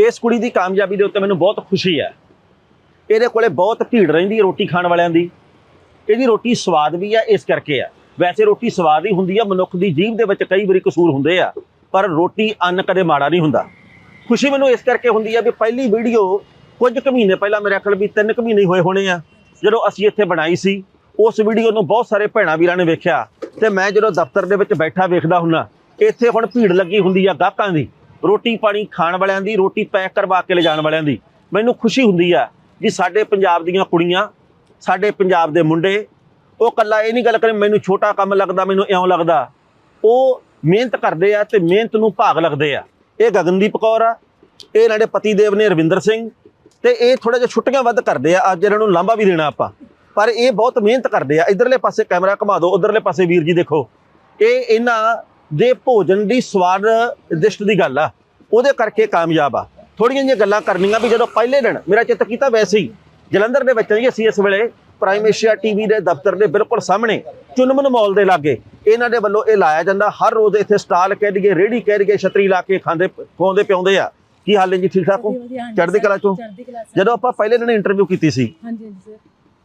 ਇਸ ਕੁੜੀ ਦੀ ਕਾਮਯਾਬੀ ਦੇ ਉੱਤੇ ਮੈਨੂੰ ਬਹੁਤ ਖੁਸ਼ੀ ਹੈ। ਇਹਦੇ ਕੋਲੇ ਬਹੁਤ ਭੀੜ ਰਹਿੰਦੀ ਹੈ ਰੋਟੀ ਖਾਣ ਵਾਲਿਆਂ ਦੀ। ਇਹਦੀ ਰੋਟੀ ਸਵਾਦ ਵੀ ਆ ਇਸ ਕਰਕੇ ਆ ਵੈਸੇ ਰੋਟੀ ਸਵਾਦ ਹੀ ਹੁੰਦੀ ਆ ਮਨੁੱਖ ਦੀ ਜੀਭ ਦੇ ਵਿੱਚ ਕਈ ਵਾਰੀ ਕਸੂਰ ਹੁੰਦੇ ਆ, ਪਰ ਰੋਟੀ ਅੰਨ ਕਦੇ ਮਾੜਾ ਨਹੀਂ ਹੁੰਦਾ। ਖੁਸ਼ੀ ਮੈਨੂੰ ਇਸ ਕਰਕੇ ਹੁੰਦੀ ਆ ਵੀ ਪਹਿਲੀ ਵੀਡੀਓ ਕੁਝ ਕੁ ਮਹੀਨੇ ਪਹਿਲਾਂ ਮੇਰੇ ਖਿਆਲ ਵੀ ਤਿੰਨ ਕੁ ਮਹੀਨੇ ਹੀ ਹੋਏ ਹੋਣੇ ਆ, ਜਦੋਂ ਅਸੀਂ ਇੱਥੇ ਬਣਾਈ ਸੀ। ਉਸ ਵੀਡੀਓ ਨੂੰ ਬਹੁਤ ਸਾਰੇ ਭੈਣਾਂ ਵੀਰਾਂ ਨੇ ਵੇਖਿਆ ਤੇ ਮੈਂ ਜਦੋਂ ਦਫ਼ਤਰ ਦੇ ਵਿੱਚ ਬੈਠਾ ਵੇਖਦਾ ਹੁੰਨਾ, ਇੱਥੇ ਹੁਣ ਭੀੜ ਲੱਗੀ ਹੁੰਦੀ ਆ ਗਾਹਕਾਂ ਦੀ। ਰੋਟੀ ਪਾਣੀ ਖਾਣ ਵਾਲਿਆਂ ਦੀ, ਰੋਟੀ ਪੈਕ ਕਰਵਾ ਕੇ ਲਿਜਾਣ ਵਾਲਿਆਂ ਦੀ। ਮੈਨੂੰ ਖੁਸ਼ੀ ਹੁੰਦੀ ਆ ਜੀ ਸਾਡੇ ਪੰਜਾਬ ਦੀਆਂ ਕੁੜੀਆਂ, ਸਾਡੇ ਪੰਜਾਬ ਦੇ ਮੁੰਡੇ, ਉਹ ਕੱਲਾ ਇਹ ਨਹੀਂ ਗੱਲ ਕਰੇ, ਮੈਨੂੰ ਛੋਟਾ ਕੰਮ ਲੱਗਦਾ, ਮੈਨੂੰ ਇਉਂ ਲੱਗਦਾ। ਉਹ ਮਿਹਨਤ ਕਰਦੇ ਆ ਤੇ ਮਿਹਨਤ ਨੂੰ ਭਾਗ ਲੱਗਦੇ ਆ। ਇਹ ਗਗਨਦੀਪ ਕੌਰ ਆ, ਇਹ ਇਹਨਾਂ ਦੇ ਪਤੀ ਦੇਵ ਨੇ ਰਵਿੰਦਰ ਸਿੰਘ, ਤੇ ਇਹ ਥੋੜਾ ਜਿਹਾ ਛੁੱਟੀਆਂ ਵੱਧ ਕਰਦੇ ਆ, ਅੱਜ ਇਹਨਾਂ ਨੂੰ ਲਾਂਭਾ ਵੀ ਦੇਣਾ ਆਪਾਂ। ਪਰ ਇਹ ਬਹੁਤ ਮਿਹਨਤ ਕਰਦੇ ਆ। ਇਧਰਲੇ ਪਾਸੇ ਕੈਮਰਾ ਘੁਮਾ ਦਿਓ, ਉਧਰਲੇ ਪਾਸੇ ਵੀਰ ਜੀ ਦੇਖੋ। ਇਹ ਇਹਨਾਂ ਦੇ ਭੋਜਨ ਦੀ ਸਵਾਦ ਦਿਸ਼ਟ ਦੀ ਗੱਲ ਆ। ਉਹਦੇ ਕਰਕੇ ਕਾਮਯਾਬ ਆ। ਥੋੜੀਆਂ ਜਿਹੀਆਂ ਗੱਲਾਂ ਕਰਨੀਆਂ ਵੀ ਜਦੋਂ ਪਹਿਲੇ ਦਿਨ ਮੇਰਾ ਚਿੱਤ ਕੀਤਾ ਵੈਸੇ ਹੀ। ਜਲੰਧਰ ਦੇ ਵਿੱਚ ਜੀ ਅਸੀਂ ਇਸ ਵੇਲੇ ਪ੍ਰਾਈਮ ਏਸ਼ੀਆ ਟੀਵੀ ਦੇ ਦਫ਼ਤਰ ਦੇ ਬਿਲਕੁਲ ਸਾਹਮਣੇ ਚੁਨਮਨ ਮਾਲ ਦੇ ਲਾਗੇ ਇਹਨਾਂ ਦੇ ਵੱਲੋਂ ਇਹ ਲਾਇਆ ਜਾਂਦਾ। ਹਰ ਰੋਜ਼ ਇੱਥੇ ਸਟਾਲ ਕਹਿ ਦਈਏ ਰੇੜੀ ਕਹਿ ਦਈਏ ਛਤਰੀ ਲਾ ਕੇ ਖਾਂਦੇ ਖਵਾਉਂਦੇ ਪਿਆਉਂਦੇ ਆ। ਕੀ ਹਾਲ ਹੈ ਜੀ ਠੀਕ ਠਾਕ ਹੋ? ਚੜ੍ਹਦੀ ਕਲਾ ਚੋਂ। ਜਦੋਂ ਆਪਾਂ ਪਹਿਲੇ ਦਿਨ ਇੰਟਰਵਿਊ ਕੀਤੀ ਸੀ ਹਾਂਜੀ ਹਾਂਜੀ ਸਰ।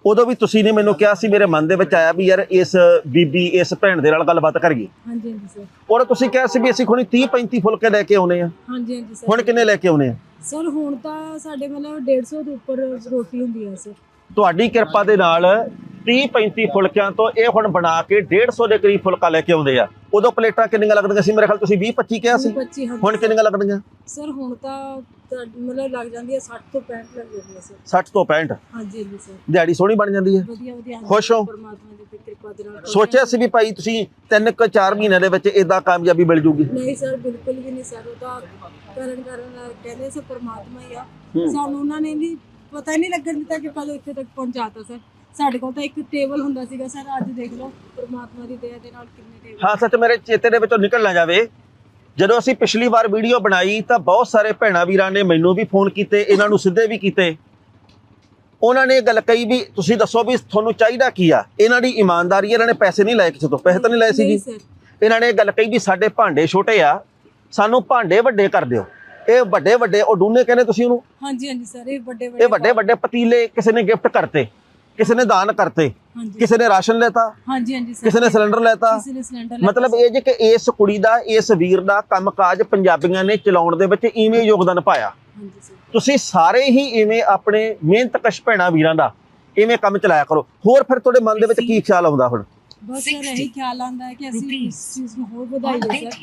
ਉਦੋਂ ਵੀ ਤੁਸੀਂ ਨੇ ਮੈਨੂੰ ਕਿਹਾ ਸੀ ਮੇਰੇ ਮਨ ਦੇ ਵਿੱਚ ਆਇਆ ਵੀ ਯਾਰ ਇਸ ਬੀਬੀ ਇਸ ਭੈਣ ਦੇ ਨਾਲ ਗੱਲਬਾਤ ਕਰੀਏ। ਹਾਂਜੀ ਹਾਂਜੀ ਸਰ। ਔਰ ਤੁਸੀਂ ਕਿਹਾ ਸੀ ਵੀ ਅਸੀਂ ਖੁਣੀ 30 35 ਫੁਲਕੇ ਲੈ ਕੇ ਆਉਨੇ ਆ। ਹਾਂਜੀ ਹਾਂਜੀ ਸਰ। ਹੁਣ ਕਿੰਨੇ ਲੈ ਕੇ ਆਉਨੇ ਆ? ਸਰ ਹੁਣ ਤਾਂ ਸਾਡੇ ਮਤਲਬ 150 ਦੇ ਉੱਪਰ ਰੋਟੀ ਹੁੰਦੀ ਹੈ ਸਰ। ਤੁਹਾਡੀ ਕਿਰਪਾ ਦੇ ਨਾਲ 30 35 ਫੁਲਕਿਆਂ ਤੋਂ ਇਹ ਹੁਣ ਬਣਾ ਕੇ 150 ਦੇ ਕਰੀਬ ਫੁਲਕਾ ਲੈ ਕੇ ਆਉਂਦੇ ਆ। ਉਦੋਂ ਪਲੇਟਾਂ ਕਿੰਨੀਆਂ ਲੱਗਦੀਆਂ ਸੀ? ਮੇਰੇ ਖਿਆਲ ਤੁਸੀਂ 20 25 ਕਿਹਾ ਸੀ। 25 ਹਾਂਜੀ। ਹੁਣ ਕਿੰਨੀਆਂ ਲੱਗਦੀਆਂ ਸਰ ਹੁਣ ਤਾਂ ਮਤਲਬ ਲੱਗ ਜਾਂਦੀ ਹੈ 60 ਤੋਂ 65 ਲੱਗ ਜਾਂਦੀ ਹੈ ਸਰ। 60 ਤੋਂ 65 ਹਾਂਜੀ ਸਰ। ਦਿਹਾੜੀ ਸੋਹਣੀ ਬਣ ਜਾਂਦੀ ਹੈ। ਵਧੀਆ ਵਧੀਆ। ਹਾਂਜੀ, ਖੁਸ਼ ਹੋ? ਪਰਮਾਤਮਾ ਦੀ ਕਿਰਪਾ ਦੇ ਨਾਲ। ਸੋਚਿਆ ਸੀ ਵੀ ਭਾਈ ਤੁਸੀਂ ਤਿੰਨ ਕੁ ਚਾਰ ਮਹੀਨਿਆਂ ਦੇ ਵਿੱਚ ਇਦਾਂ ਕਾਮਯਾਬੀ ਮਿਲ ਜੂਗੀ? ਨਹੀਂ ਸਰ ਬਿਲਕੁਲ ਵੀ ਨਹੀਂ ਸਰ। ਉਹ ਤਾਂ ਕਰਨ ਕਰਨ ਕਹਿੰਦੇ ਸਰ ਪਰਮਾਤਮਾ ਹੀ ਆ। ਸਾਨੂੰ ਉਹਨਾਂ ਨੇ ਵੀ ਪਤਾ ਹੀ ਨਹੀਂ ਲੱਗਣ ਦਿੱਤਾ ਕਿ ਕਦੋਂ ਇੱਥੇ ਤੱਕ ਪਹੁੰਚਾਤਾ ਸਰ। ਸਾਡੇ ਕੋਲ ਤਾਂ ਇੱਕ ਟੇਬਲ ਹੁੰਦਾ ਸੀਗਾ ਸਰ ਅੱਜ ਦੇਖ ਲਓ ਪਰਮਾਤਮਾ ਦੀ ਦਇਆ ਦੇ ਨਾਲ ਕਿੰਨੇ ਟੇਬਲ ਹਾਂ ਸੱਚ ਮੇਰੇ ਚੇਤੇ ਦੇ ਵਿੱਚੋਂ ਨਿਕਲ ਨਾ ਜਾਵੇ। ਜਦੋਂ ਅਸੀਂ ਪਿਛਲੀ ਵਾਰ ਵੀਡੀਓ ਬਣਾਈ ਤਾਂ ਬਹੁਤ ਸਾਰੇ ਭੈਣਾਂ ਵੀਰਾਂ ਨੇ ਮੈਨੂੰ ਵੀ ਫੋਨ ਕੀਤੇ ਇਹਨਾਂ ਨੂੰ ਸਿੱਧੇ ਵੀ ਕੀਤੇ। ਉਹਨਾਂ ਨੇ ਇਹ ਗੱਲ ਕਹੀ ਵੀ ਤੁਸੀਂ ਦੱਸੋ ਵੀ ਤੁਹਾਨੂੰ ਚਾਹੀਦਾ ਕੀ ਆ? ਇਹਨਾਂ ਦੀ ਇਮਾਨਦਾਰੀ ਇਹਨਾਂ ਨੇ ਪੈਸੇ ਨਹੀਂ ਲਏ ਕਿਸੇ ਤੋਂ ਪੈਸੇ ਤਾਂ ਨਹੀਂ ਲਏ ਸੀ ਜੀ ਇਹਨਾਂ ਨੇ ਇਹ ਗੱਲ ਕਹੀ ਵੀ ਸਾਡੇ ਭਾਂਡੇ ਛੋਟੇ ਆ ਸਾਨੂੰ ਭਾਂਡੇ ਵੱਡੇ ਕਰ ਦਿਓ। ਇਹ ਵੱਡੇ ਵੱਡੇ ਉਹ ਡੂਨੇ ਕਹਿੰਦੇ ਤੁਸੀਂ ਉਹਨੂੰ? ਹਾਂਜੀ ਹਾਂਜੀ ਸਰ ਇਹ ਵੱਡੇ ਵੱਡੇ ਇਹ ਵੱਡੇ ਵੱਡੇ ਪਤੀਲੇ ਕਿਸੇ ਨੇ ਗਿਫਟ ਕਰਤੇ ਕਿਸੇ ਨੇ ਦਾਨ ਕਰਤੇ ਹਾਂਜੀ। ਕਿਸੇ ਨੇ ਰਾਸ਼ਨ ਲੈਤਾ ਹਾਂਜੀ ਹਾਂਜੀ ਸਰ। ਕਿਸੇ ਨੇ ਸਿਲੰਡਰ ਲੈਤਾ। ਕਿਸੇ ਨੇ ਸਿਲੰਡਰ ਮਤਲਬ ਇਹ ਜੇ ਕਿ ਇਸ ਕੁੜੀ ਦਾ ਇਸ ਵੀਰ ਦਾ ਕੰਮਕਾਜ ਪੰਜਾਬੀਆਂ ਨੇ ਚਲਾਉਣ ਦੇ ਵਿੱਚ ਇਵੇਂ ਯੋਗਦਾਨ ਪਾਇਆ। ਹਾਂਜੀ ਸਰ। ਤੁਸੀਂ ਸਾਰੇ ਹੀ ਇਵੇਂ ਆਪਣੇ ਮਿਹਨਤ ਕਸ਼ ਭੈਣਾਂ ਵੀਰਾਂ ਦਾ ਇਵੇਂ ਕੰਮ ਚਲਾਇਆ ਕਰੋ। ਹੋਰ ਫਿਰ ਤੁਹਾਡੇ ਮਨ ਦੇ ਵਿੱਚ ਕੀ ਖਿਆਲ ਆਉਂਦਾ ਹੁਣ? ਬਸ ਸਰ ਇਹੀ ਖਿਆਲ ਆਉਂਦਾ ਹੈ ਕਿ ਅਸੀਂ ਇਸ ਚੀਜ਼ ਨੂੰ ਹੋਰ ਵਧਾਈਏ ਸਰ।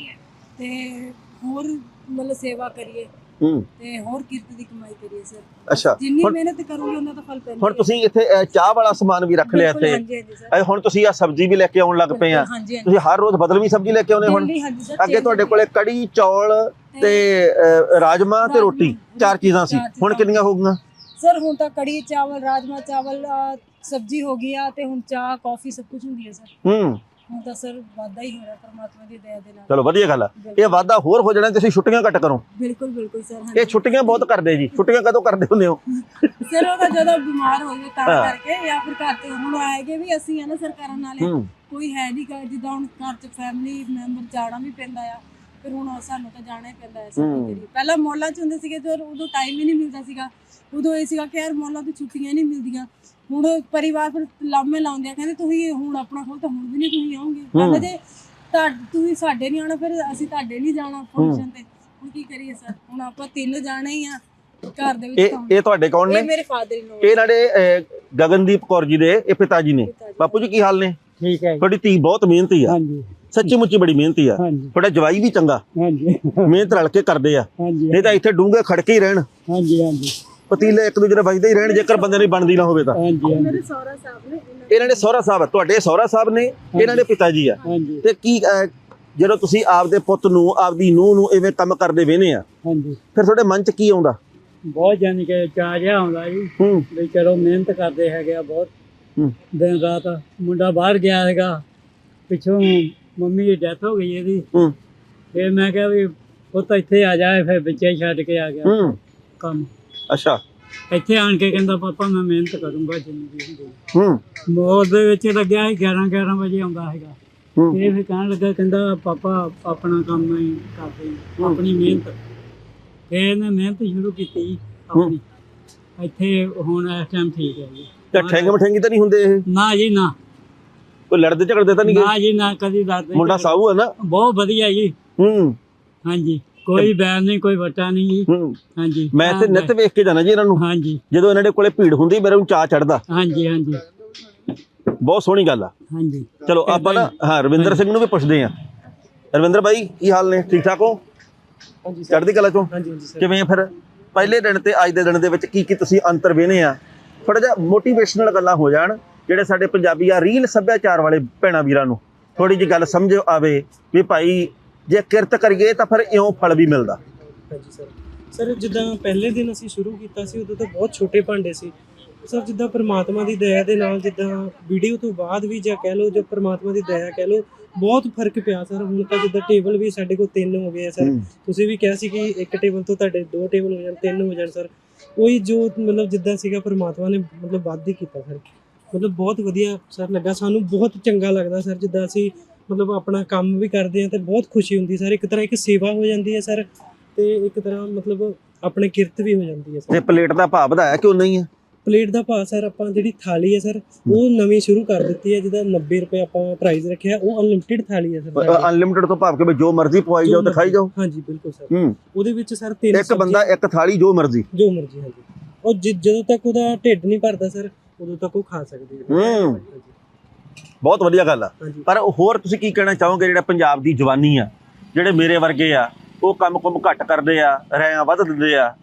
ਤੇ ਹੋਰ ਮਤਲਬ ਸੇਵਾ ਕਰੀਏ ਹੂੰ। ਤੇ ਹੋਰ ਕਿਰਤ ਦੀ ਕਮਾਈ ਕਰੀਏ ਸਰ। ਅੱਛਾ ਜਿੰਨੀ ਹੁਣ ਮਿਹਨਤ ਕਰੋਗੇ ਉਹਨਾਂ ਦਾ ਫਲ ਪੈਂਦਾ ਹੁਣ ਤੁਸੀਂ ਇੱਥੇ ਅਹ, ਚਾਹ ਵਾਲਾ ਸਮਾਨ ਵੀ ਰੱਖ ਲਿਆ ਇੱਥੇ। ਹਾਂਜੀ ਹਾਂਜੀ ਸਰ। ਅਹ, ਹੁਣ ਤੁਸੀਂ ਆ ਸਬਜ਼ੀ ਵੀ ਲੈ ਕੇ ਆਉਣ ਲੱਗ ਪਏ ਆ। ਹਾਂਜੀ ਹਾਂਜੀ। ਤੁਸੀਂ ਹਰ ਰੋਜ਼ ਬਦਲਵੀਂ ਸਬਜ਼ੀ ਲੈ ਕੇ ਆਉਨੇ ਹੁਣ। ਹਾਂਜੀ ਅੱਗੇ ਤੁਹਾਡੇ ਕੋਲੇ ਕੜੀ ਚੌਲ ਤੇ ਅਹ, ਰਾਜਮਾ ਤੇ ਰੋਟੀ ਚਾਰ ਚੀਜ਼ਾਂ ਸੀ। ਚਾਰ ਚੀਜ਼ਾਂ। ਹੁਣ ਕਿੰਨੀਆਂ ਹੋ ਗਈਆਂ ਸਰ ਹੁਣ ਤਾਂ ਕੜੀ ਚਾਵਲ ਰਾਜਮਾ ਚਾਵਲ ਅਹ, ਸਬਜ਼ੀ ਹੋ ਗਈ ਆ ਤੇ ਹੁਣ ਚਾਹ ਕਾਫੀ ਸਭ ਕੁਝ ਹੁੰਦੀ ਹੈ ਸਰ। ਹੂੰ। ਹੁਣ ਤਾਂ ਸਰ ਵਾਧਾ ਹੀ ਹੋ ਰਿਹਾ ਪਰਮਾਤਮਾ ਦੀ ਦਇਆ ਦੇ ਨਾਲ। ਚਲੋ ਵਧੀਆ ਗੱਲ ਆ। ਇਹ ਵਾਅਦਾ ਹੋਰ ਹੋ ਜਾਣਾ ਤੁਸੀਂ ਛੁੱਟੀਆਂ ਘੱਟ ਕਰੋ। ਬਿਲਕੁਲ ਬਿਲਕੁਲ ਸਰ ਇਹ ਛੁੱਟੀਆਂ ਬਹੁਤ ਕਰਦੇ ਜੀ। ਛੁੱਟੀਆਂ ਕਦੋਂ ਕਰਦੇ ਹੁੰਦੇ ਹੋ? ਸਰ ਉਹ ਤਾਂ ਜਦੋਂ ਬਿਮਾਰ ਹੋ ਗਏ ਤਾਂ। ਕਰਕੇ ਜਾਂ ਫਿਰ ਘਰ ਤੇ ਹੁਣ ਆਏਗੇ ਵੀ ਅਸੀਂ ਆ ਨਾ ਸਰ ਕਰਨ ਵਾਲੇ ਹੂੰ। ਕੋਈ ਹੈ ਨਹੀਂ ਘਰ ਜਿੱਦਾਂ ਹੁਣ ਘਰ ਚ ਫੈਮਿਲੀ ਮੈਂਬਰ ਜਾਣਾ ਵੀ ਪੈਂਦਾ ਆ ਫਿਰ ਹੁਣ ਸਾਨੂੰ ਤਾਂ ਜਾਣਾ ਹੀ ਪੈਂਦਾ। ਕੀ ਕਰੀਏ ਪਹਿਲਾਂ ਮੌਲਾਂ ਚ ਹੁੰਦੇ ਸੀਗੇ ਤੇ ਉਦੋਂ ਟਾਈਮ ਹੀ ਨਹੀਂ ਮਿਲਦਾ ਸੀਗਾ। ਉਦੋਂ ਇਹ ਸੀਗਾ ਕਿ ਯਾਰ ਮੌਲਾਂ ਤੋਂ ਛੁੱਟੀਆਂ ਨਹੀਂ ਮਿਲਦੀਆਂ। ਹੁਣ ਪਰਿਵਾਰ ਫਿਰ ਲਾਮੇ ਲਾਉਂਦੇ ਆ ਕਹਿੰਦੇ ਤੁਸੀਂ ਹੁਣ ਆਪਣਾ ਖੋਲ ਤਾਂ ਹੁਣ ਵੀ ਨਹੀਂ ਤੁਸੀਂ ਆਉਂਗੇ। ਕਹਿੰਦੇ ਜੇ ਤਾਂ ਤੁਸੀਂ ਸਾਡੇ ਨਹੀਂ ਆਉਣਾ ਫਿਰ ਅਸੀਂ ਤੁਹਾਡੇ ਨਹੀਂ ਜਾਣਾ ਫੰਕਸ਼ਨ ਤੇ। ਹੁਣ ਕੀ ਕਰੀਏ ਸਰ? ਹੁਣ ਆਪਾਂ ਤਿੰਨ ਜਾਣਾ ਹੀ ਆ ਘਰ ਦੇ ਵਿੱਚ ਇਹ ਇਹ ਤੁਹਾਡੇ ਕੌਣ ਇਹ ਨੇ ਮੇਰੇ ਫਾਦਰ ਇਨ ਇਹ ਇਹਨਾਂ ਦੇ ਅਹ, ਗਗਨਦੀਪ ਕੌਰ ਜੀ ਦੇ ਇਹ ਪਿਤਾ ਜੀ ਨੇ। ਬਾਪੂ ਜੀ ਕੀ ਹਾਲ ਨੇ? ਠੀਕ ਹੈ ਜੀ। ਤੁਹਾਡੀ ਧੀ ਬਹੁਤ ਮਿਹਨਤੀ ਆ। ਹਾਂਜੀ। ਸੱਚੀ ਮੁੱਚੀ ਬੜੀ ਮਿਹਨਤੀ ਆ। ਤੁਹਾਡਾ ਜਵਾਈ ਵੀ ਚੰਗਾ। ਹਾਂਜੀ। ਮਿਹਨਤ ਰਲ ਕੇ ਕਰਦੇ ਆ। ਨਹੀਂ ਤਾਂ ਇੱਥੇ ਡੂੰਘੇ ਖੜਕੇ ਹੀ ਰਹਿਣ। ਹਾਂਜੀ ਹਾਂਜੀ। ਪਤੀਲੇ ਇੱਕ ਦੂਜੇ ਨਾਲ ਵੱਜਦੇ ਹੀ ਰਹਿਣ ਜੇਕਰ ਬੰਦੇ ਦੀ ਬਣਦੀ ਨਾ ਹੋਵੇ ਤਾਂ। ਮੇਰੇ ਸਹੁਰਾ ਸਾਹਿਬ ਨੇ ਇਹਨਾਂ ਇਹਨਾਂ ਦੇ ਸਹੁਰਾ ਸਾਹਿਬ ਤੁਹਾਡੇ ਸਹੁਰਾ ਸਾਹਿਬ ਨੇ ਇਹਨਾਂ ਦੇ ਪਿਤਾ ਜੀ ਆ। ਹਾਂਜੀ। ਤੇ ਕੀ ਅਹ, ਜਦੋਂ ਤੁਸੀਂ ਆਪਦੇ ਪੁੱਤ ਨੂੰ ਆਪਦੀ ਨੂੰਹ ਨੂੰ ਇਵੇਂ ਕੰਮ ਕਰਦੇ ਵੇਨੇ ਆ ਹਾਂਜੀ। ਫਿਰ ਤੁਹਾਡੇ ਮਨ 'ਚ ਕੀ ਆਉਂਦਾ? ਬਹੁਤ ਜਾਨੀ ਕਿ ਚਾਹ ਜਿਹਾ ਆਉਂਦਾ ਜੀ। ਹੂੰ। ਵੀ ਚਲੋ ਮਿਹਨਤ ਕਰਦੇ ਹੈਗੇ ਆ ਬਹੁਤ। ਹੂੰ। ਦਿਨ ਰਾਤ ਮੁੰਡਾ ਬਾਹਰ ਗਿਆ ਹੈਗਾ। ਪਿੱਛੋਂ ਮੰਮੀ ਦੀ ਡੈਥ ਹੋ ਗਈ ਇਹਦੀ। ਹੂੰ। ਫਿਰ ਮੈਂ ਕਿਹਾ ਵੀ ਉਹ ਤਾਂ ਇੱਥੇ ਆ ਜਾਏ ਫਿਰ ਵਿੱਚੇ ਛੱਡ ਕੇ ਆ ਗਿਆ। ਹੂੰ। ਕੰਮ। ਅੱਛਾ। ਇੱਥੇ ਆਣ ਕੇ ਕਹਿੰਦਾ ਪਾਪਾ ਮੈਂ ਮਿਹਨਤ ਕਰੂੰਗਾ ਜਿੰਨੀ ਵੀ ਹੁੰਦੀ ਹੂੰ। ਮੋਰ ਦੇ ਵਿੱਚ ਲੱਗਿਆ ਸੀ 11 11 ਵਜੇ ਆਉਂਦਾ ਹੈਗਾ। ਹੂੰ। ਇਹ ਫਿਰ ਕਹਿਣ ਲੱਗਾ ਕਹਿੰਦਾ ਪਾਪਾ ਆਪਣਾ ਕੰਮ ਹੀ ਕਰਦੇ ਹਾਂ, ਆਪਣੀ ਮਿਹਨਤ। ਇਹਨੇ ਮਿਹਨਤ ਸ਼ੁਰੂ ਕੀਤੀ ਜੀ ਆਪਣੀ। ਇੱਥੇ ਹੁਣ ਇਸ ਟਾਈਮ ਠੀਕ ਹੈ ਜੀ। ਤੇ ਠੈਂਗ ਮਠੈਂਗੀ ਤਾਂ ਨਹੀਂ ਹੁੰਦੇ ਇਹ? ਨਾ ਜੀ ਨਾ। ਕੋਈ ਲੜਦੇ ਝਗੜਦੇ ਤਾਂ ਨਹੀਂ ਗਏ? ਨਾ ਜੀ ਨਾ ਕਦੀ ਦੱਸਦੇ ਮੁੰਡਾ ਸਾਊ ਹੈ ਨਾ। ਬਹੁਤ ਵਧੀਆ ਜੀ। ਹੂੰ। ਹਾਂਜੀ। ਕੋਈ ਬੈਨ ਨਹੀਂ ਕੋਈ ਵਟਾ ਨਹੀਂ ਜੀ। ਹੂੰ। ਹਾਂਜੀ। ਮੈਂ ਤੇ ਨਿੱਤ ਵੇਖ ਕੇ ਜਾਣਾ ਜੀ ਇਹਨਾਂ ਨੂੰ। ਹਾਂਜੀ। ਜਦੋਂ ਇਹਨਾਂ ਦੇ ਕੋਲੇ ਭੀੜ ਹੁੰਦੀ ਮੇਰੇ ਨੂੰ ਚਾਹ ਚੜਦਾ ਹਾਂਜੀ ਹਾਂਜੀ। ਬਹੁਤ ਸੋਹਣੀ ਗੱਲ ਆ। ਹਾਂਜੀ। ਚਲੋ ਆਪਾਂ ਨਾ ਹਾਂ ਰਵਿੰਦਰ ਸਿੰਘ ਨੂੰ ਵੀ ਪੁੱਛਦੇ ਆ ਰਵਿੰਦਰ ਬਾਈ ਕੀ ਹਾਲ ਨੇ? ਠੀਕ ਠਾਕ ਹੋ? ਹਾਂਜੀ ਚੜ੍ਹਦੀ ਕਲਾ ਚੋਂ? ਹਾਂਜੀ ਹਾਂਜੀ ਸਰ। ਕਿਵੇਂ ਫਿਰ? ਪਹਿਲੇ ਦਿਨ ਤੇ ਅੱਜ ਦੇ ਦਿਨ ਦੇ ਵਿੱਚ ਕੀ ਕੀ ਤੁਸੀਂ ਅੰਤਰ ਵੇਨੇ ਆ? ਥੋੜਾ ਜਿਹਾ ਮੋਟੀਵੇਸ਼ਨਲ ਗੱਲਾਂ ਹੋ ਜਾਣ ਜਿਹੜੇ ਸਾਡੇ ਪੰਜਾਬੀ ਆ ਰੀਲ ਸੱਭਿਆਚਾਰ ਵਾਲੇ ਭੈਣਾਂ ਵੀਰਾਂ ਨੂੰ। ਥੋੜੀ ਜੀ ਗੱਲ ਸਮਝ ਆਵੇ ਵੀ ਭਾਈ ਜੇ ਕਿਰਤ ਕਰੀਏ ਤਾਂ ਫਿਰ ਇਉਂ ਫਲ ਵੀ ਮਿਲਦਾ। ਹਾਂਜੀ ਸਰ। ਸਰ ਜਿੱਦਾਂ ਪਹਿਲੇ ਦਿਨ ਅਸੀਂ ਸ਼ੁਰੂ ਕੀਤਾ ਸੀ ਉਦੋਂ ਤਾਂ ਬਹੁਤ ਛੋਟੇ ਭਾਂਡੇ ਸੀ। ਸਰ ਜਿੱਦਾਂ ਪ੍ਰਮਾਤਮਾ ਦੀ ਦਇਆ ਦੇ ਨਾਲ ਜਿੱਦਾਂ ਵੀਡੀਓ ਤੋਂ ਬਾਅਦ ਵੀ ਜਾਂ ਕਹਿ ਲਓ ਜੋ ਪ੍ਰਮਾਤਮਾ ਦੀ ਦਇਆ ਕਹਿ ਲਓ ਬਹੁਤ ਫ਼ਰਕ ਪਿਆ ਸਰ। ਹੁਣ ਤਾਂ ਜਿੱਦਾਂ ਟੇਬਲ ਵੀ ਸਾਡੇ ਕੋਲ ਤਿੰਨ ਹੋ ਗਏ ਆ ਸਰ। ਤੁਸੀਂ ਵੀ ਕਿਹਾ ਸੀ ਕਿ ਇੱਕ ਟੇਬਲ ਤੋਂ ਤੁਹਾਡੇ ਦੋ ਟੇਬਲ ਹੋ ਜਾਣ ਤਿੰਨ ਹੋ ਜਾਣ ਸਰ। ਉਹੀ ਜੋ ਮਤਲਬ ਜਿੱਦਾਂ ਸੀਗਾ ਪ੍ਰਮਾਤਮਾ ਨੇ ਮਤਲਬ ਵੱਧ ਹੀ ਕੀਤਾ ਸਰ। ਮਤਲਬ ਬਹੁਤ ਵਧੀਆ ਸਰ ਲੱਗਾ। ਸਾਨੂੰ ਬਹੁਤ ਚੰਗਾ ਲੱਗਦਾ ਸਰ ਜਿੱਦਾਂ ਅਸੀਂ ਮਤਲਬ ਆਪਣਾ ਕੰਮ ਵੀ ਕਰਦੇ ਹਾਂ ਤੇ ਬਹੁਤ ਖੁਸ਼ੀ ਹੁੰਦੀ ਸਰ। ਇੱਕ ਤਰ੍ਹਾਂ ਇੱਕ ਸੇਵਾ ਹੋ ਜਾਂਦੀ ਹੈ ਸਰ ਤੇ ਇੱਕ ਤਰ੍ਹਾਂ ਮਤਲਬ ਆਪਣੇ ਕਿਰਤ ਵੀ ਹੋ ਜਾਂਦੀ ਹੈ ਤੇ ਸਰ ਪਲੇਟ ਦਾ ਭਾਅ ਵਧਾਇਆ ਕਿਉਂ ਨਹੀਂ ਹੈ ਪਲੇਟ ਦਾ ਭਾਅ ਸਰ ਆਪਾਂ ਜਿਹੜੀ ਥਾਲੀ ਹੈ ਸਰ ਉਹ ਨਵੀਂ ਸ਼ੁਰੂ ਕਰ ਦਿੱਤੀ ਹੈ। ਜਿਹਦਾ 90 ਰੁਪਏ ਆਪਾਂ ਪ੍ਰਾਈਸ ਰੱਖਿਆ ਉਹ ਅਨਲਿਮਿਟਿਡ ਥਾਲੀ ਹੈ ਸਰ। ਅਨਲਿਮਿਟਿਡ ਤੋਂ ਭਾਵ ਕਿ ਵੀ ਜੋ ਮਰਜ਼ੀ ਪਵਾਈ ਜਾਓ ਤੇ ਖਾਈ ਜਾਓ। ਹਾਂਜੀ ਬਿਲਕੁਲ ਸਰ। ਉਹਦੇ ਵਿੱਚ ਸਰ ਤਿੰਨ ਇੱਕ ਬੰਦਾ ਇੱਕ ਥਾਲੀ ਜੋ ਮਰਜ਼ੀ। ਜੋ ਮਰਜ਼ੀ ਹਾਂਜੀ। ਉਹ ਜਦੋਂ ਤੱਕ ਉਹਦਾ ਢਿੱਡ ਨਹੀਂ ਭਰਦਾ ਸਰ ਉਦੋਂ ਤੱਕ ਉਹ ਖਾ ਸਕਦੇ ਹੈ। ਹੂੰ। ਬਹੁਤ ਵਧੀਆ ਗੱਲ ਆ। ਪਰ ਹੋਰ ਤੁਸੀਂ ਕੀ ਕਹਿਣਾ ਚਾਹੋਗੇ ਜਿਹੜਾ ਪੰਜਾਬ ਦੀ ਜਵਾਨੀ ਆ ਜਿਹੜੇ ਮੇਰੇ ਵਰਗੇ ਆ ਉਹ ਕੰਮ ਕੁਮ ਘੱਟ ਕਰਦੇ ਆ ਰਹਿਆਂ ਵੱਧ ਦਿੰਦੇ ਆ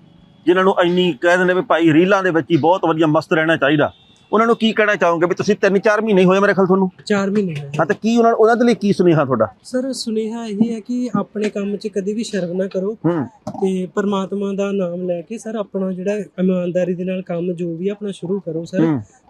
ਜਿਨ੍ਹਾਂ ਨੂੰ ਇੰਨੀ ਕਹਿ ਦਿੰਦੇ ਵੀ ਭਾਈ ਰੀਲਾਂ ਦੇ ਵਿੱਚ ਹੀ ਬਹੁਤ ਵਧੀਆ ਮਸਤ ਰਹਿਣਾ ਚਾਹੀਦਾ। ਉਹਨਾਂ ਨੂੰ ਕੀ ਕਹਿਣਾ ਚਾਹੋਗੇ ਵੀ ਤੁਸੀਂ 3-4 ਮਹੀਨੇ ਹੋਏ ਮੇਰੇ ਖਿਆਲ ਤੁਹਾਨੂੰ? 4 ਮਹੀਨੇ ਹੋਏ ਹਾਂ ਤੇ ਕੀ ਉਹਨਾਂ ਉਹਨਾਂ ਦੇ ਲਈ ਕੀ ਸੁਨੇਹਾ ਤੁਹਾਡਾ? ਸਰ ਸੁਨੇਹਾ ਇਹ ਹੈ ਕਿ ਆਪਣੇ ਕੰਮ 'ਚ ਕਦੀ ਵੀ ਸ਼ਰਮ ਨਾ ਕਰੋ ਤੇ ਪਰਮਾਤਮਾ ਦਾ ਨਾਮ ਲੈ ਕੇ ਸਰ ਆਪਣਾ ਜਿਹੜਾ ਇਮਾਨਦਾਰੀ ਦੇ ਨਾਲ ਕੰਮ ਜੋ ਵੀ ਆਪਣਾ ਸ਼ੁਰੂ ਕਰੋ ਸਰ।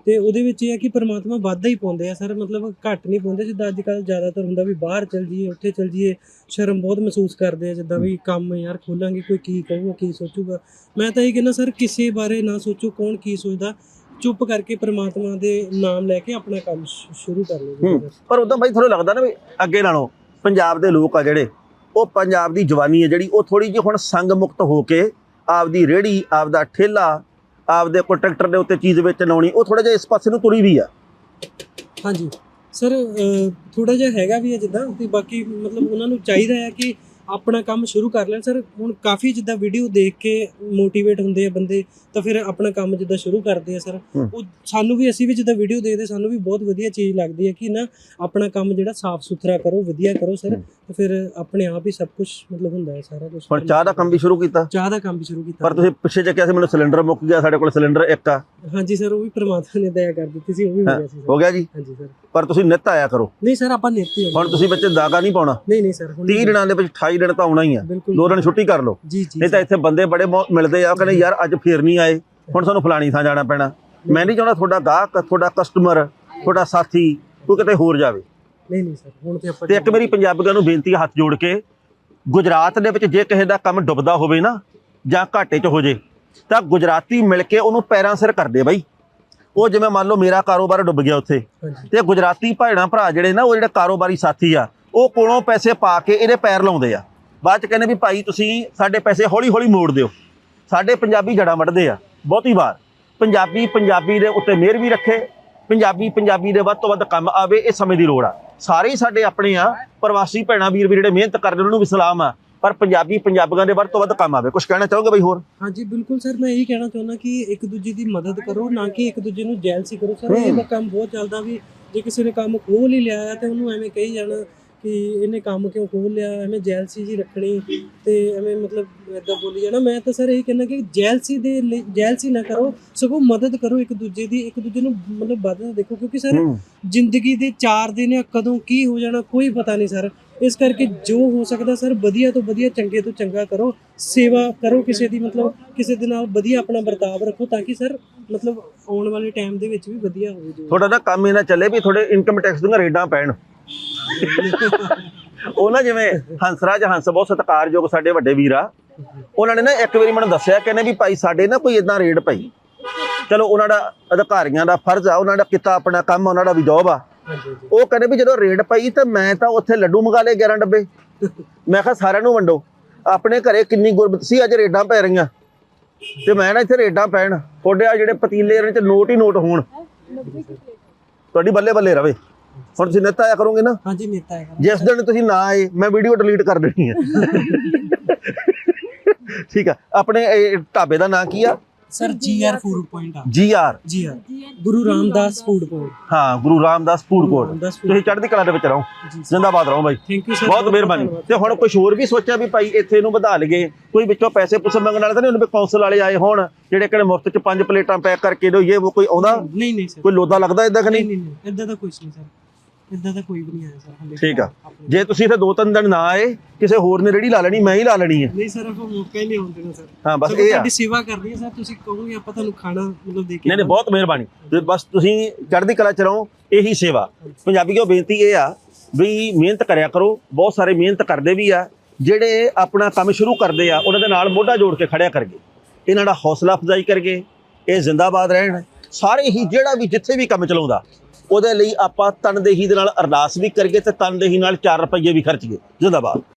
ਤੇ ਉਹਦੇ ਵਿੱਚ ਇਹ ਹੈ ਕਿ ਪਰਮਾਤਮਾ ਵਾਧਾ ਹੀ ਪਾਉਂਦੇ ਆ ਸਰ ਮਤਲਬ ਘੱਟ ਨਹੀਂ ਪਾਉਂਦੇ। ਜਿੱਦਾਂ ਅੱਜ ਕੱਲ ਜ਼ਿਆਦਾਤਰ ਹੁੰਦਾ ਵੀ ਬਾਹਰ ਚਲ ਜਾਈਏ ਉੱਥੇ ਚਲ ਜਾਈਏ ਸ਼ਰਮ ਬਹੁਤ ਮਹਿਸੂਸ ਕਰਦੇ ਆ ਜਿੱਦਾਂ ਵੀ ਕੰਮ ਯਾਰ ਖੋਲਾਂਗੇ ਕੋਈ ਕੀ ਕਹੂਗਾ ਕੀ ਸੋਚੂਗਾ। ਮੈਂ ਤਾਂ ਇਹ ਕਹਿੰਦਾ ਸਰ ਕਿਸੇ ਬਾਰੇ ਨਾ ਸੋਚੋ ਕੌਣ ਕੀ ਸੋਚਦਾ? ਚੁੱਪ ਕਰਕੇ ਪਰਮਾਤਮਾ ਦੇ ਨਾਮ ਲੈ ਕੇ ਆਪਣਾ ਕੰਮ ਸ਼ੁਰੂ ਕਰ ਲਓ। ਪਰ ਉਦੋਂ ਬਾਈ ਤੁਹਾਨੂੰ ਲੱਗਦਾ ਨਾ ਵੀ ਅੱਗੇ ਨਾਲੋਂ ਪੰਜਾਬ ਦੇ ਲੋਕ ਆ ਜਿਹੜੇ ਉਹ ਪੰਜਾਬ ਦੀ ਜਵਾਨੀ ਹੈ ਜਿਹੜੀ ਉਹ ਥੋੜੀ ਜਿਹੀ ਹੁਣ ਸੰਗ ਮੁਕਤ ਹੋ ਕੇ ਆਪਦੀ ਰੇੜੀ ਆਪਦਾ ਠੇਲਾ ਆਪਦੇ ਕੋਈ ਟਰੈਕਟਰ ਦੇ ਉੱਤੇ ਚੀਜ਼ ਵੇਚਣ ਆਉਣੀ ਉਹ ਥੋੜਾ ਜਿਹਾ ਇਸ ਪਾਸੇ ਨੂੰ ਤੁਰੀ ਵੀ ਆ ਹਾਂਜੀ ਸਰ ਥੋੜਾ ਜਿਹਾ ਹੈਗਾ ਵੀ ਹੈ ਜਿੱਦਾਂ ਤੇ ਬਾਕੀ ਮਤਲਬ ਉਹਨਾਂ ਨੂੰ ਚਾਹੀਦਾ ਹੈ ਕਿ ਆਪਣਾ ਕੰਮ ਸ਼ੁਰੂ ਕਰ ਲੈਣ ਸਰ ਹੁਣ ਕਾਫੀ ਜਿੱਦਾਂ ਵੀਡੀਓ ਦੇਖ ਕੇ ਮੋਟੀਵੇਟ ਹੁੰਦੇ ਆ ਬੰਦੇ ਤਾਂ ਫਿਰ ਆਪਣਾ ਕੰਮ ਜਿੱਦਾਂ ਸ਼ੁਰੂ ਕਰਦੇ ਆ ਸਰ। ਉਹ ਸਾਨੂੰ ਵੀ ਅਸੀਂ ਵੀ ਜਿੱਦਾਂ ਵੀਡੀਓ ਦੇਖਦੇ ਸਾਨੂੰ ਵੀ ਬਹੁਤ ਵਧੀਆ ਚੀਜ਼ ਲੱਗਦੀ ਹੈ ਕਿ ਨਾ ਆਪਣਾ ਕੰਮ ਜਿਹੜਾ ਸਾਫ਼ ਸੁਥਰਾ ਕਰੋ ਵਧੀਆ ਕਰੋ ਸਰ। ਤਾਂ ਫਿਰ ਆਪਣੇ ਆਪ ਹੀ ਸਭ ਕੁਝ ਮਤਲਬ ਹੁੰਦਾ ਹੈ ਸਾਰਾ ਕੁਝ ਹੁਣ ਚਾਹ ਦਾ ਕੰਮ ਵੀ ਸ਼ੁਰੂ ਕੀਤਾ? ਚਾਹ ਦਾ ਕੰਮ ਵੀ ਸ਼ੁਰੂ ਕੀਤਾ। ਪਰ ਤੁਸੀਂ ਪਿੱਛੇ ਕਿਹਾ ਸੀ ਮੈਨੂੰ ਸਿਲੰਡਰ ਮੁੱਕ ਗਿਆ ਸਾਡੇ ਕੋਲ ਸਿਲੰਡਰ ਇੱਕ ਆ। ਹਾਂਜੀ ਸਰ ਉਹ ਵੀ ਪ੍ਰਮਾਤਮਾ ਨੇ ਦਇਆ ਕਰ ਦਿੱਤੀ ਸੀ ਉਹ ਵੀ ਹੋ ਗਿਆ ਸੀ ਹੋ ਗਿਆ ਜੀ? ਹਾਂਜੀ ਸਰ। ਪਰ ਤੁਸੀਂ ਨਿੱਤ ਆਇਆ ਕਰੋ। ਨਹੀਂ ਸਰ ਆਪਾਂ ਨਿਰਤੀ ਹੋ ਹੁਣ ਤੁਸੀਂ ਬੱਚੇ ਦਾਗਾ ਨਹੀਂ ਪਾਉਣਾ। ਨਹੀਂ ਨਹੀਂ ਸਰ ਹੁਣ 30 ਦਿਨਾਂ ਦੇ ਵਿੱਚ 28 ਦਿਨ ਤਾਂ ਆਉਣਾ ਹੀ ਆ। ਦੋ ਦਿਨ ਛੁੱਟੀ ਕਰ ਲਓ। ਜੀ ਜੀ ਨਹੀਂ ਤਾਂ ਇੱਥੇ ਬੰਦੇ ਬੜੇ ਮਿਲਦੇ ਆ ਕਹਿੰਦੇ ਯਾਰ ਅੱਜ ਫੇਰ ਨਹੀਂ ਆਏ। ਹੁਣ ਸਾਨੂੰ ਫਲਾਣੀ ਥਾਂ ਜਾਣਾ ਪੈਣਾ। ਮੈਂ ਨਹੀਂ ਚਾਹੁੰਦਾ ਤੁਹਾਡਾ ਗਾਹਕ ਤੁਹਾਡਾ ਕਸਟਮਰ ਤੁਹਾਡਾ ਸਾਥੀ ਕੋਈ ਕਿਤੇ ਹੋਰ ਜਾਵੇ। ਨਹੀਂ ਨਹੀਂ ਸਰ ਹੁਣ ਤੇ ਆਪਾਂ ਤੇ ਇੱਕ ਮੇਰੀ ਪੰਜਾਬੀਆਂ ਨੂੰ ਬੇਨਤੀ ਹੱਥ ਜੋੜ ਕੇ ਗੁਜਰਾਤ ਦੇ ਵਿੱਚ ਜੇ ਕਿਸੇ ਦਾ ਕੰਮ ਡੁੱਬਦਾ ਹੋਵੇ ਨਾ ਜਾਂ ਘਾਟੇ 'ਚ ਹੋ ਜੇ ਤਾਂ ਗੁਜਰਾਤੀ ਮਿਲ ਕੇ ਉਹਨੂੰ ਪੈਰਾਂ ਸਿਰ ਕਰਦੇ ਬਾਈ। ਉਹ ਜਿਵੇਂ ਮੰਨ ਲਓ ਮੇਰਾ ਕਾਰੋਬਾਰ ਡੁੱਬ ਗਿਆ ਉੱਥੇ ਤੇ ਗੁਜਰਾਤੀ ਭਾਈਣਾ ਭਰਾ ਜਿਹੜੇ ਨਾ ਉਹ ਜਿਹੜੇ ਕਾਰੋਬਾਰੀ ਸਾਥੀ ਆ ਉਹ ਕੋਲੋਂ ਪੈਸੇ ਪਾ ਕੇ ਇਹਦੇ ਪੈਰ ਲਾਉਂਦੇ ਆ। ਬਾਅਦ ਚ ਕਹਿੰਦੇ ਵੀ ਭਾਈ ਤੁਸੀਂ ਸਾਡੇ ਪੈਸੇ ਹੌਲੀ ਹੌਲੀ ਮੋੜ ਦਿਓ। ਸਾਡੇ ਪੰਜਾਬੀ ਜੜਾ ਵੱਢਦੇ ਆ ਬਹੁਤੀ ਵਾਰ। ਪੰਜਾਬੀ ਪੰਜਾਬੀ ਦੇ ਉੱਤੇ ਮਿਹਰ ਵੀ ਰੱਖੇ ਪੰਜਾਬੀ ਪੰਜਾਬੀ ਦੇ ਵੱਧ ਤੋਂ ਵੱਧ ਕੰਮ ਆਵੇ ਇਹ ਸਮੇਂ ਦੀ ਲੋੜ ਆ। ਸਾਰੇ ਹੀ ਸਾਡੇ ਆਪਣੇ ਆ ਪ੍ਰਵਾਸੀ ਭੈਣਾਂ ਵੀਰ ਵੀ ਜਿਹੜੇ ਮਿਹਨਤ ਕਰਦੇ ਉਹਨਾਂ ਨੂੰ ਵੀ ਸਲਾਮ ਆ। ਪਰ ਪੰਜਾਬੀ ਪੰਜਾਬੀਆਂ ਦੇ ਵੱਧ ਤੋਂ ਵੱਧ ਕੰਮ ਆਵੇ। ਕੁਝ ਕਹਿਣਾ ਚਾਹੋਗੇ ਬਈ ਹੋਰ? ਹਾਂਜੀ ਬਿਲਕੁਲ ਸਰ ਮੈਂ ਇਹੀ ਕਹਿਣਾ ਚਾਹੁੰਦਾ ਕਿ ਇੱਕ ਦੂਜੇ ਦੀ ਮਦਦ ਕਰੋ ਨਾ ਕਿ ਇੱਕ ਦੂਜੇ ਨੂੰ ਜੈਲਸੀ ਕਰੋ। ਸਰ ਇਹ ਹੂੰ। ਕੰਮ ਬਹੁਤ ਚੱਲਦਾ ਵੀ ਜੇ ਕਿਸੇ ਨੇ ਕੰਮ ਖੋਲ ਹੀ ਲਿਆ ਆ ਤੇ ਉਹਨੂੰ ਐਵੇਂ ਕਹੀ ਜਾਣਾ ਕਿ ਇਹਨੇ ਕੰਮ ਕਿਉਂ ਖੋਲ ਲਿਆ? ਐਵੇਂ ਜੈਲਸੀ ਜੀ ਰੱਖਣੀ ਤੇ ਐਵੇਂ ਮਤਲਬ ਏਦਾਂ ਬੋਲੀ ਜਾਣਾ। ਮੈਂ ਤਾਂ ਸਰ ਇਹੀ ਕਹਿਣਾ ਕਿ ਜੈਲਸੀ ਦੇ ਲਈ ਜੈਲਸੀ ਨਾ ਕਰੋ। ਸਗੋਂ ਮਦਦ ਕਰੋ ਇੱਕ ਦੂਜੇ ਦੀ ਇੱਕ ਦੂਜੇ ਨੂੰ ਮਤਲਬ ਵਧਦਾ ਦੇਖੋ। ਕਿਉਂਕਿ ਸਰ। ਜ਼ਿੰਦਗੀ ਦੇ ਚਾਰ ਦਿਨ ਆ ਕਦੋਂ ਕੀ ਹੋ ਜਾਣਾ ਕੋਈ ਪਤਾ ਨਹੀਂ ਸਰ ਇਸ ਕਰਕੇ ਜੋ ਹੋ ਸਕਦਾ ਸਰ ਵਧੀਆ ਤੋਂ ਵਧੀਆ ਚੰਗੇ ਤੋਂ ਚੰਗਾ ਕਰੋ। ਸੇਵਾ ਕਰੋ ਕਿਸੇ ਦੀ ਮਤਲਬ ਕਿਸੇ ਦੇ ਨਾਲ ਵਧੀਆ ਆਪਣਾ ਵਰਤਾਵ ਰੱਖੋ ਤਾਂ ਕਿ ਸਰ ਮਤਲਬ ਆਉਣ ਵਾਲੇ ਟਾਈਮ ਦੇ ਵਿੱਚ ਵੀ ਵਧੀਆ ਹੋਵੇ ਜੋ ਤੁਹਾਡਾ ਨਾ ਕੰਮ ਇਹ ਨਾ ਚੱਲੇ ਵੀ ਤੁਹਾਡੇ ਇਨਕਮ ਟੈਕਸ ਦੀਆਂ ਰੇਡਾਂ ਪੈਣ। ਉਹ ਨਾ ਜਿਵੇਂ ਹੰਸਰਾਜ ਹੰਸ ਬਹੁਤ ਸਤਿਕਾਰਯੋਗ ਸਾਡੇ ਵੱਡੇ ਵੀਰ ਆ। ਉਹਨਾਂ ਨੇ ਨਾ ਇੱਕ ਵਾਰੀ ਮੈਨੂੰ ਦੱਸਿਆ, ਕਹਿੰਦੇ ਵੀ ਭਾਈ ਸਾਡੇ ਨਾ ਕੋਈ ਇਦਾਂ ਰੇਡ ਪਈ। ਚਲੋ ਉਹਨਾਂ ਦਾ ਅਧਿਕਾਰੀਆਂ ਦਾ ਫਰਜ਼ ਆ, ਉਹਨਾਂ ਦਾ ਕੀਤਾ ਆਪਣਾ ਕੰਮ, ਉਹਨਾਂ ਦਾ ਵੀ ਜੌਬ ਆ। ਉਹ ਕਹਿੰਦੇ ਵੀ ਜਦੋਂ ਰੇਡ ਪਈ ਤਾਂ ਮੈਂ ਤਾਂ ਉੱਥੇ ਲੱਡੂ ਮੰਗਾ ਲਏ 11 ਡੱਬੇ। ਮੈਂ ਕਿਹਾ ਸਾਰਿਆਂ ਨੂੰ ਵੰਡੋ। ਆਪਣੇ ਘਰੇ ਕਿੰਨੀ ਗੁਰਬਤ ਸੀ, ਅੱਜ ਰੇਡਾਂ ਪੈ ਰਹੀਆਂ। ਤੇ ਮੈਂ ਨਾ ਇੱਥੇ ਰੇਡਾਂ ਪੈਣ। ਤੁਹਾਡੇ ਆ ਜਿਹੜੇ ਪਤੀਲੇ ਇਹਨਾਂ ਚ ਨੋਟ ਹੀ ਨੋਟ ਹੋਣ। ਤੁਹਾਡੀ ਬੱਲੇ ਬੱਲੇ ਰਵੇ। ਹੁਣ ਤੁਸੀਂ ਨਿੱਤ ਆਇਆ ਕਰੋਗੇ ਨਾ? ਹਾਂਜੀ ਨੇਤਾ ਹੈ ਜਿਸ ਦਿਨ ਤੁਸੀਂ ਨਾ ਆਏ ਮੈਂ ਵੀਡੀਓ ਡਿਲੀਟ ਕਰ ਦੇਣੀ ਹੈ ਠੀਕ ਆ। ਆਪਣੇ ਇਹ ਢਾਬੇ ਦਾ ਨਾਂ ਕੀ ਆ? ਸਰ ਜੀਆਰ ਫੂਡ ਪੁਆਇੰਟ ਆ। G R GR Guru Ramdas food point ਹਾਂ ਗੁਰੂ ਰਾਮਦਾਸ ਫੂਡ ਕੋਰਟ ਤੁਸੀਂ ਚੜ੍ਹਦੀ ਕਲਾ ਦੇ ਵਿੱਚ ਰਹੋ। ਜਿੰਦਾਬਾਦ ਰਹੋ ਬਾਈ। ਥੈਂਕ ਯੂ ਸਰ ਬਹੁਤ ਮਿਹਰਬਾਨੀ। ਤੇ ਹੁਣ ਕੁਝ ਹੋਰ ਵੀ ਸੋਚਿਆ ਵੀ ਭਾਈ ਇੱਥੇ ਇਹਨੂੰ ਵਧਾ ਲਈਏ। ਕੋਈ ਵਿੱਚੋਂ ਪੈਸੇ ਪੁੱਛ ਮੰਗਣ ਵਾਲੇ ਤਾਂ ਨਹੀਂ ਉਹਨੂੰ ਵੀ ਕੌਂਸਲ ਵਾਲੇ ਆਏ ਹੋਣ ਜਿਹੜੇ ਕਹਿੰਦੇ ਮੁਫਤ ਚ ਪੰਜ ਪਲੇਟਾਂ ਪੈਕ ਕਰਕੇ ਦਿਓ ਇਹ ਉਹ ਕੋਈ ਆਉਂਦਾ? ਨਹੀਂ ਨਹੀਂ ਸਰ ਕੋਈ ਲੋਦਾ ਲੱਗਦਾ ਇਦਾਂ ਕਿ ਨਹੀਂ ਨਹੀਂ? ਇਦਾਂ ਦਾ ਕੁਝ ਨਹੀਂ ਸਰ ਇਦਾਂ ਦਾ ਕੋਈ ਵੀ ਨਹੀਂ ਆਇਆ ਸਰ ਹਾਲੇ ਠੀਕ ਆ। ਆਪਣੇ- ਜੇ ਤੁਸੀਂ ਇੱਥੇ ਦੋ ਤਿੰਨ ਦਿਨ ਨਾ ਆਏ ਕਿਸੇ ਹੋਰ ਨੇ ਰੇੜੀ ਲਾ ਲੈਣੀ ਮੈਂ ਹੀ ਲਾ ਲੈਣੀ ਹੈ ਨਹੀਂ ਸਰ ਆਪਾਂ ਮੌਕਾ ਹੀ ਨਹੀਂ ਆਉਂਦੇ ਨਾ ਸਰ। ਹਾਂ ਬਸ ਸਗੋਂ ਇਹ ਆ। ਤੁਹਾਡੀ ਸੇਵਾ ਕਰਨੀ ਹੈ ਸਰ ਤੁਸੀਂ ਕਹੋਗੇ ਆਪਾਂ ਤੁਹਾਨੂੰ ਖਾਣਾ ਮਤਲਬ ਦੇ ਕੇ ਨਹੀਂ ਨਹੀਂ ਬਹੁਤ ਮਿਹਰਬਾਨੀ। ਤੇ ਬਸ ਤੁਸੀਂ ਚੜ੍ਹਦੀ ਕਲਾ ਚ ਰਹੋ ਇਹੀ ਸੇਵਾ। ਪੰਜਾਬੀਓ ਬੇਨਤੀ ਇਹ ਆ ਵੀ ਮਿਹਨਤ ਕਰਿਆ ਕਰੋ ਬਹੁਤ ਸਾਰੇ ਮਿਹਨਤ ਕਰਦੇ ਵੀ ਆ ਜਿਹੜੇ ਆਪਣਾ ਕੰਮ ਸ਼ੁਰੂ ਕਰਦੇ ਆ ਉਹਨਾਂ ਦੇ ਨਾਲ ਮੋਢਾ ਜੋੜ ਕੇ ਖੜਿਆ ਕਰਗੇ ਇਹਨਾਂ ਦਾ ਹੌਸਲਾ ਅਫਜ਼ਾਈ ਕਰਗੇ ਇਹ ਜ਼ਿੰਦਾਬਾਦ ਰਹਿਣ। ਸਾਰੇ ਹੀ ਜਿਹੜਾ ਵੀ ਜਿੱਥੇ ਵੀ ਕੰਮ ਚਲਾਉਂਦਾ ਉਹਦੇ ਲਈ ਆਪਾਂ ਤਨਦੇਹੀ ਦੇ ਨਾਲ ਅਰਦਾਸ ਵੀ ਕਰੀਏ ਤੇ ਤਨਦੇਹੀ ਨਾਲ 4 ਰੁਪਏ ਵੀ ਖਰਚੀਏ। ਜ਼ਿੰਦਾਬਾਦ।